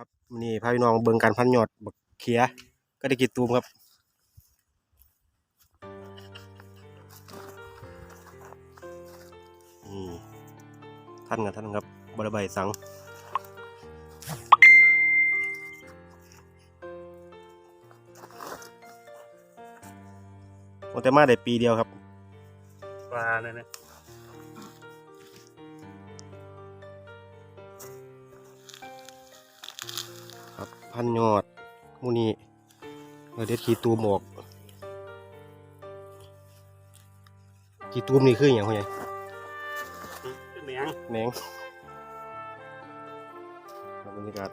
ครับนี่พาพี่น้องเบิ่งการพันยอดบักเขียก็ได้กินตูมครับนี่ท่านกับท่านครับบริบายสังโอแต่มาได้ปีเดียวครับปลาเลยนะ ครับพันยอดหมูนี้เราเด็ดขีตูมออกขีตูมนี่คืออย่างไรขึ้นเมียงแหนงครับบรรยากาศ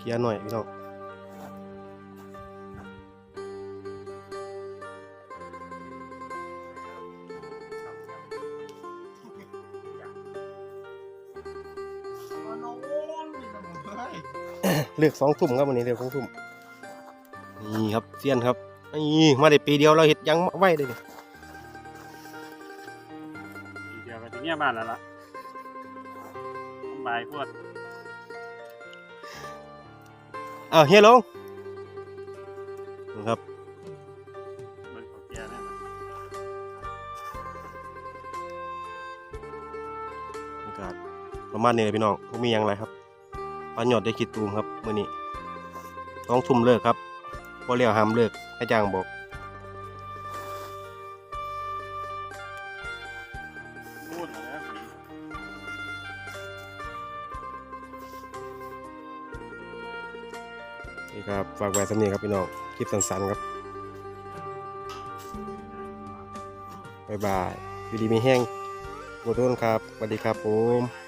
เคลียร์หน่อยพี่น้องเลือกสองทุ่มครับวันนี้เลือกสองทุ่มนี่ครับเซียนครับนี่มาได้ปีเดียวเราเห็ดยังไหว้เลยนี่ทีเดียวก็ถึงเงี้ยบ้านแล้วล่ะบายพวด อ้าวเฮียลงนะครับเบิ่งของแกเนี่ยนะบรรยากาศประมาณนี้เลยพี่น้องไม่มีอย่างไรครับปลาหยอดได้คิดตูมครับมื่อนี้ต้องทุ่มเลิกครับพอเรียวห้ามเลิกให้จ้างบอก นี่ครับฝากไว้สำเนียครับพี่น้องคลิปสั้นๆครับบ๊ายบายวิดีมีแห้งโมทุนครับสวัสดีครับผม